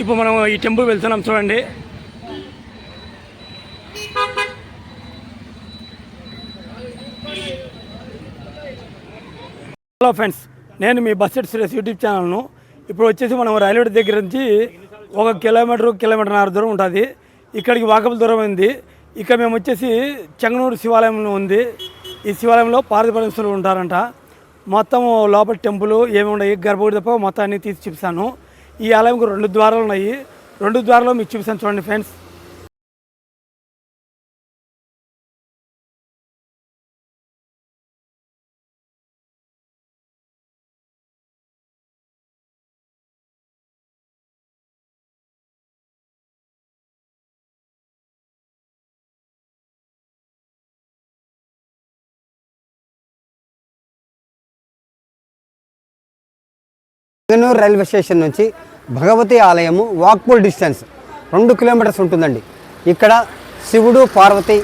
ఇప్పుడు మనం ఈ టెంపుల్ వెళ్తున్నాం చూడండి. హలో ఫ్రెండ్స్ నేను మీ బస్సెట్ సురేష్ యూట్యూబ్ ఛానల్ను. ఇప్పుడు వచ్చేసి మనం రైల్వే దగ్గర నుంచి ఒక కిలోమీటర్ కిలోమీటర్న్నర దూరం ఉంటుంది. ఇక్కడికి వాకబుల్ దూరం ఉంది. ఇక్కడ మేము వచ్చేసి చెంగనూరు శివాలయంలో ఉంది. ఈ శివాలయంలో పార్వతి ఉంటారంట. మొత్తం లోపల టెంపుల్ ఏమి ఉన్నాయి గర్భగుడి తప్ప మొత్తాన్ని తీసి చూపిస్తాను. ఈ ఆలయంకు రెండు ద్వారాలు ఉన్నాయి రెండు ద్వారాలు మీకు చూపిస్తాను చూడండి ఫ్రెండ్స్. చెంగనూరు రైల్వే స్టేషన్ నుంచి భగవతి ఆలయము వాక్బుల్ డిస్టెన్స్ రెండు కిలోమీటర్స్ ఉంటుందండి. ఇక్కడ శివుడు పార్వతి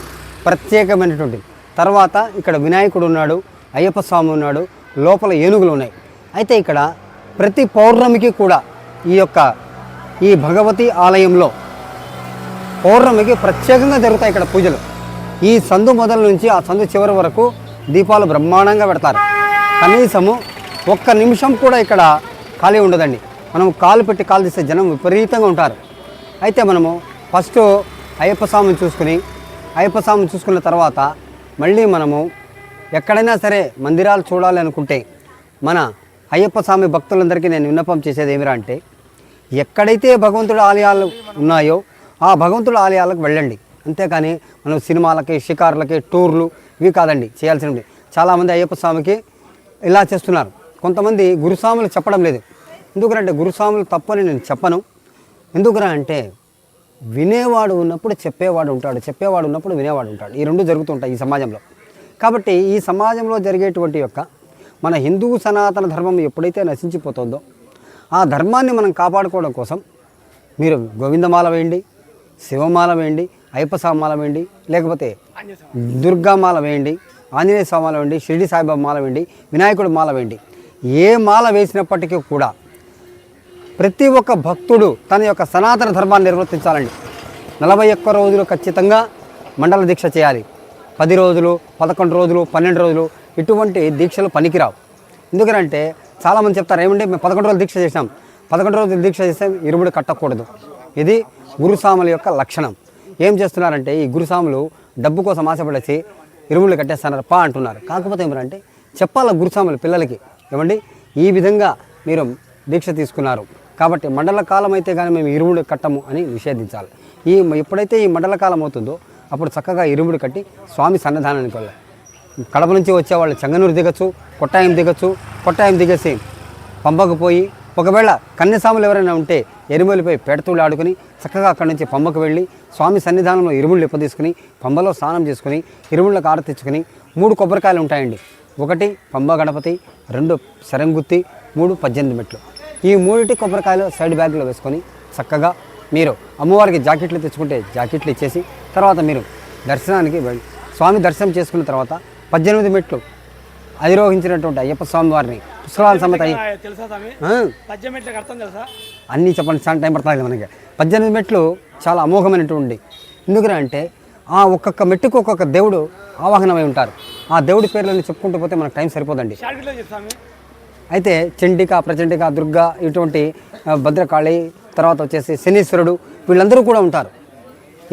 ప్రత్యేకమైనటువంటి. తర్వాత ఇక్కడ వినాయకుడు ఉన్నాడు అయ్యప్ప స్వామి ఉన్నాడు లోపల ఏనుగులు ఉన్నాయి. అయితే ఇక్కడ ప్రతి పౌర్ణమికి కూడా ఈ యొక్క ఈ భగవతి ఆలయంలో పౌర్ణమికి ప్రత్యేకంగా జరుగుతాయి ఇక్కడ పూజలు. ఈ సందు మొదల నుంచి ఆ సందు చివరి వరకు దీపాలు బ్రహ్మాండంగా పెడతారు. కనీసము ఒక్క నిమిషం కూడా ఇక్కడ ఖాళీ ఉండదండి. మనం కాలు పెట్టి కాలు తీస్తే జనం విపరీతంగా ఉంటారు. అయితే మనము ఫస్ట్ అయ్యప్ప స్వామిని చూసుకుని అయ్యప్ప స్వామిని చూసుకున్న తర్వాత మళ్ళీ మనము ఎక్కడైనా సరే మందిరాలు చూడాలి అనుకుంటే మన అయ్యప్ప స్వామి భక్తులందరికీ నేను విన్నపం చేసేది ఏమిరా అంటే ఎక్కడైతే భగవంతుడి ఆలయాలు ఉన్నాయో ఆ భగవంతుడి ఆలయాలకు వెళ్ళండి. అంతేకాని మనం సినిమాలకి షికారులకి టూర్లు ఇవి కాదండి చేయాల్సినవి. చాలామంది అయ్యప్ప స్వామికి ఇలా చేస్తున్నారు. కొంతమంది గురుస్వాములు చెప్పడం లేదు. ఎందుకంటే గురుస్వాములు తప్పని నేను చెప్పను. ఎందుకురా అంటే వినేవాడు ఉన్నప్పుడు చెప్పేవాడు ఉంటాడు. చెప్పేవాడు ఉన్నప్పుడు వినేవాడు ఉంటాడు. ఈ రెండు జరుగుతుంటాయి ఈ సమాజంలో. కాబట్టి ఈ సమాజంలో జరిగేటువంటి యొక్క మన హిందూ సనాతన ధర్మం ఎప్పుడైతే నశించిపోతుందో ఆ ధర్మాన్ని మనం కాపాడుకోవడం కోసం మీరు గోవిందమాల వేయండి శివమాల వేయండి అయ్యప్ప వేయండి లేకపోతే దుర్గామాల వేయండి ఆంజనేయ స్వామాల వేయండి షిరిడి సాయిబాబా మాల వేయండి వినాయకుడు మాల వేయండి. ఏ మాల వేసినప్పటికీ కూడా ప్రతి ఒక్క భక్తుడు తన యొక్క సనాతన ధర్మాన్ని నిర్వర్తించాలండి. నలభై ఒక్క రోజులు ఖచ్చితంగా మండల దీక్ష చేయాలి. పది రోజులు పదకొండు రోజులు పన్నెండు రోజులు ఇటువంటి దీక్షలు పనికిరావు. ఎందుకంటే చాలామంది చెప్తారు ఏమంటే మేము పదకొండు రోజులు దీక్ష చేసాం పదకొండు రోజులు దీక్ష చేస్తే ఇరుముడు కట్టకూడదు. ఇది గురుస్వాముల యొక్క లక్షణం. ఏం చేస్తున్నారంటే ఈ గురుస్వాములు డబ్బు కోసం ఆశపడేసి ఇరుములు కట్టేస్తున్నారు పా అంటున్నారు. కాకపోతే ఏమంటే చెప్పాల గురుస్వాములు పిల్లలకి. ఏమండి? ఈ విధంగా మీరు దీక్ష తీసుకున్నారు. కాబట్టి మండల కాలం అయితే కానీ మేము ఇరుముడు కట్టము అని నిషేధించాలి. ఈ ఎప్పుడైతే ఈ మండల కాలం అవుతుందో అప్పుడు చక్కగా ఇరుముడు కట్టి స్వామి సన్నిధానానికి వెళ్ళాలి. కడప నుంచి వచ్చేవాళ్ళు చెంగనూరు దిగచ్చు కొట్టాయం దిగచ్చు కొట్టాయం దిగేసి పంపకు పోయి ఒకవేళ కన్యస్వాములు ఎవరైనా ఉంటే ఎరుములపై పేడతూళ్ళు ఆడుకుని చక్కగా అక్కడి నుంచి పంబకు వెళ్ళి స్వామి సన్నిధానంలో ఇరుముళ్ళు ఇప్పదీసుకుని పంబలో స్నానం చేసుకుని ఇరుముళ్ళకు ఆడ తెచ్చుకుని మూడు కొబ్బరికాయలు ఉంటాయండి. ఒకటి పంబ గణపతి రెండు శరంగుత్తి మూడు పద్దెనిమిది మెట్లు. ఈ మూడిటి కొబ్బరికాయలు సైడ్ బ్యాగ్లో వేసుకొని చక్కగా మీరు అమ్మవారికి జాకెట్లు తెచ్చుకుంటే జాకెట్లు ఇచ్చేసి తర్వాత మీరు దర్శనానికి వెళ్ళి స్వామి దర్శనం చేసుకున్న తర్వాత పద్దెనిమిది మెట్లు అధిరోహించినటువంటి అయ్యప్ప స్వామి వారిని పుష్కరాల సమేత అన్నీ చెప్పండి చాలా టైం పడుతుంది మనకి. పద్దెనిమిది మెట్లు చాలా అమోఘమైనటువంటి ఎందుకని అంటే ఆ ఒక్కొక్క మెట్టుకు ఒక్కొక్క దేవుడు ఆవాహనమై ఉంటారు. ఆ దేవుడి పేర్లను చెప్పుకుంటూ పోతే మనకు టైం సరిపోదండి. అయితే చండిక ప్రచండిక దుర్గా ఇటువంటి భద్రకాళి తర్వాత వచ్చేసి శనీశ్వరుడు వీళ్ళందరూ కూడా ఉంటారు.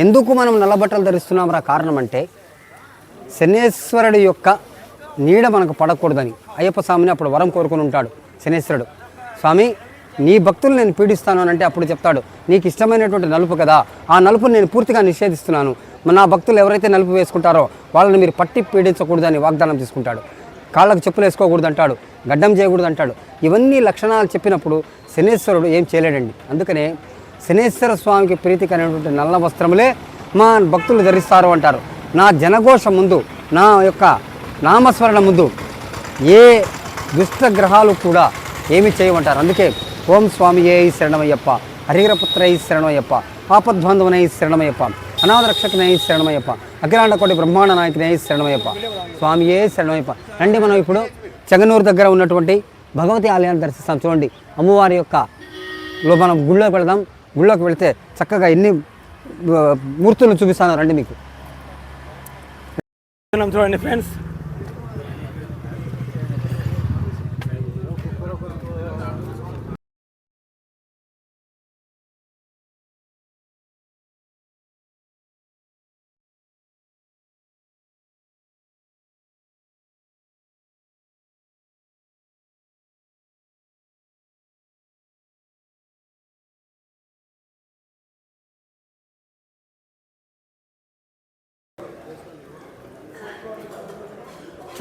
ఎందుకు మనం నల్లబట్టలు ధరిస్తున్నాం రా కారణం అంటే శనేశ్వరుడు యొక్క నీడ మనకు పడకూడదని అయ్యప్ప స్వామిని అప్పుడు వరం కోరుకుని ఉంటాడు శనేశ్వరుడు. స్వామి నీ భక్తులు నేను పీడిస్తాను అని అంటే అప్పుడు చెప్తాడు. నీకు ఇష్టమైనటువంటి నలుపు కదా ఆ నలుపుని నేను పూర్తిగా నిషేధిస్తున్నాను. నా భక్తులు ఎవరైతే నలుపు వేసుకుంటారో వాళ్ళని మీరు పట్టి పీడించకూడదని వాగ్దానం తీసుకుంటాడు. కాళ్ళకు చెప్పులు వేసుకోకూడదు అంటాడు గడ్డం చేయకూడదు అంటాడు ఇవన్నీ లక్షణాలు చెప్పినప్పుడు శనేశ్వరుడు ఏం చేయలేడండి. అందుకనే శనేశ్వర స్వామికి ప్రీతికరమైనటువంటి నల్ల వస్త్రములే మా భక్తులు ధరిస్తారు అంటారు. నా జనఘోష ముందు నా యొక్క నామస్మరణ ముందు ఏ దుష్ట గ్రహాలు కూడా ఏమి చేయమంటారు. అందుకే ఓం స్వామి ఏ శరణమయ్యప్ప హరిహరపుత్రై శరణమయ్యప్ప ఆపద్బాంధవనై శరణమయ్యప్ప. అనాథ రక్షకనై శరణమయ్యప్ప అఖిలాండ కోటి బ్రహ్మాండ నాయకునై శరణమయ్యప్ప స్వామి శరణమయ్యప్ప రండి మనం ఇప్పుడు చెగనూరు దగ్గర ఉన్నటువంటి భగవతి ఆలయాన్ని దర్శిస్తాం. చూడండి అమ్మవారి యొక్క లో మనం గుళ్ళోకి వెళదాం గుళ్ళోకి వెళితే చక్కగా ఎన్ని మూర్తులను చూపిస్తాను రండి మీకు. చూడండి ఫ్రెండ్స్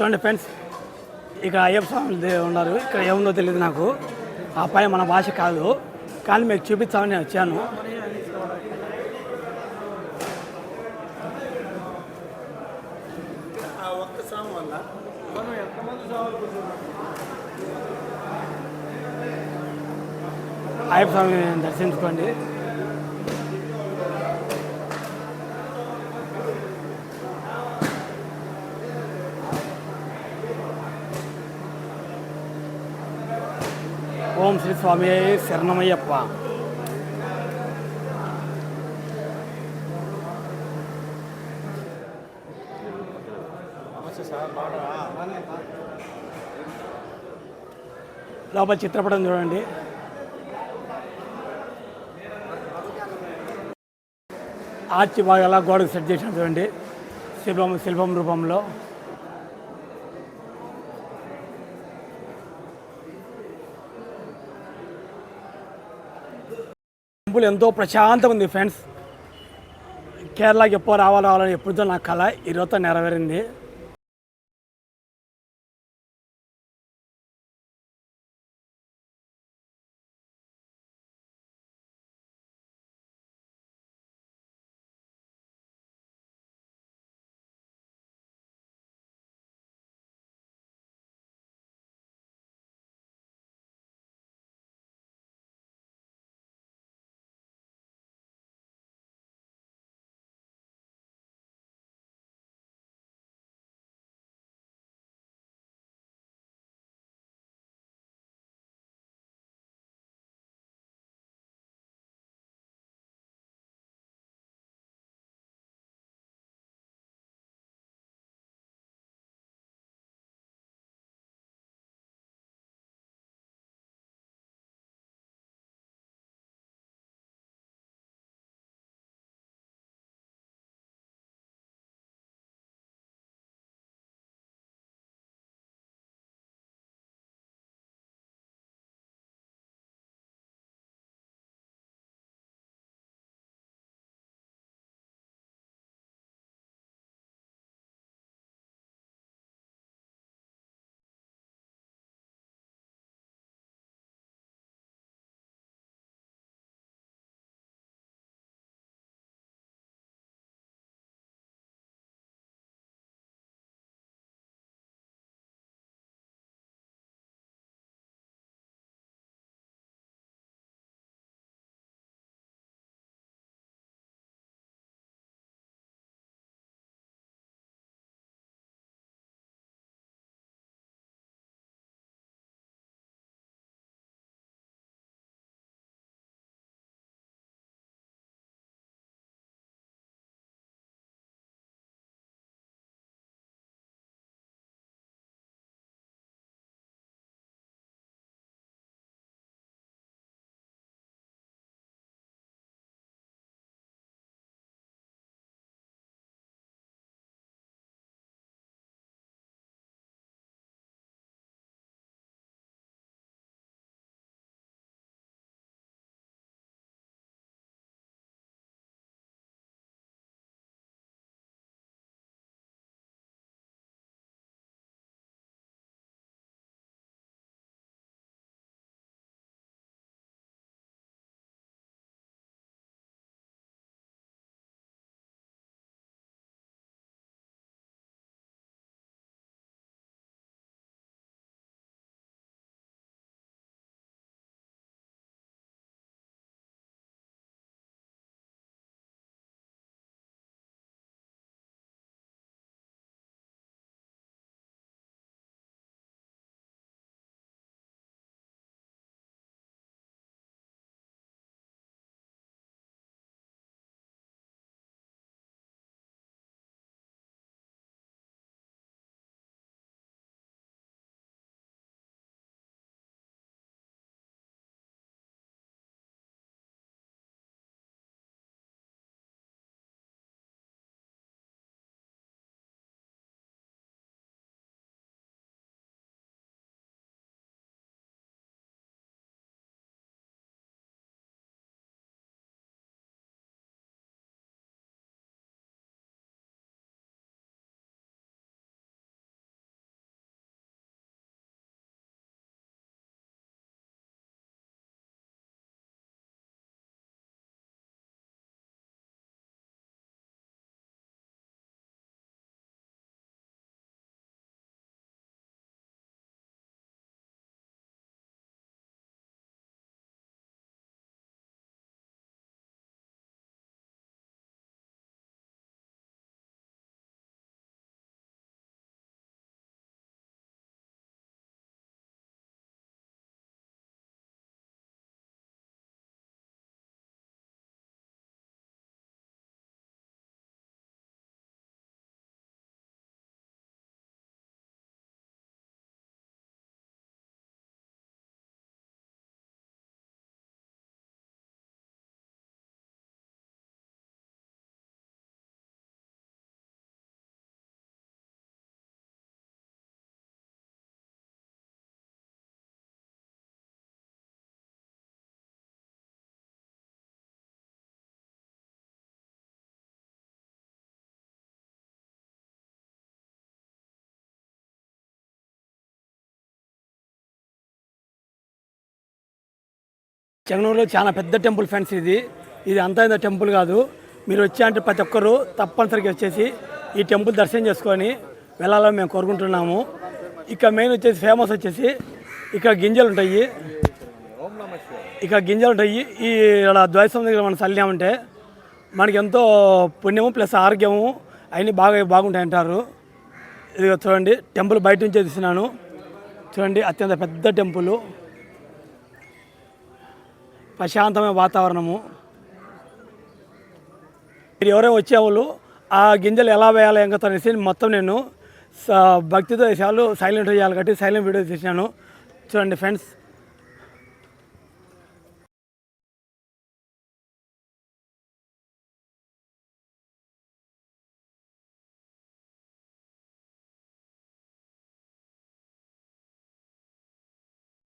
చూడండి ఫ్రెండ్స్ ఇక అయ్యప్ప స్వాములు దే- ఉన్నారు. ఇక్కడ ఏముందో తెలియదు నాకు. ఆ పై మన భాష కాదు. కానీ మీకు చూపించామని నేను వచ్చాను. అయ్యప్ప స్వామిని దర్శించుకోండి. ఓం శ్రీ స్వామి శరణమయ్యప్ప. లోపల చిత్రపటం చూడండి. ఆర్చి బాగా ఎలా గోడకు సెట్ చేసిన చూడండి. శిల్పం శిల్పం రూపంలో. టెంపుల్ ఎంతో ప్రశాంతంగా ఉంది ఫ్రెండ్స్. కేరళకి ఎప్పుడు రావాలి రావాలని ఎప్పుడుతో నా కళ ఈరోజుతో నెరవేరింది. చెంగనూరులో చాలా పెద్ద టెంపుల్ ఫ్రెండ్స్ ఇది. ఇది అంతా ఇంత టెంపుల్ కాదు. మీరు వచ్చే అంటే ప్రతి ఒక్కరు తప్పనిసరిగా వచ్చేసి ఈ టెంపుల్ దర్శనం చేసుకొని వెళ్ళాలని మేము కోరుకుంటున్నాము. ఇక మెయిన్ వచ్చేసి ఫేమస్ వచ్చేసి ఇక్కడ గింజలు ఉంటాయి. ఇక గింజలు ఉంటాయి. ఈ ఇక్కడ దగ్గర మనం చల్లామంటే మనకి ఎంతో పుణ్యము ప్లస్ ఆరోగ్యము అవన్నీ బాగా బాగుంటాయి అంటారు. ఇది చూడండి టెంపుల్ బయట నుంచే తీసినాను. చూడండి అత్యంత పెద్ద టెంపుల్. ప్రశాంతమైన వాతావరణము. మీరు ఎవరైనా వచ్చేవాళ్ళు ఆ గింజలు ఎలా వేయాలి ఇంకా అనేసి మొత్తం నేను స- భక్తితో వేసేవాళ్ళు. సైలెంట్ చేయాలి కాబట్టి సైలెంట్ వీడియో తీసినాను. చూడండి ఫ్రెండ్స్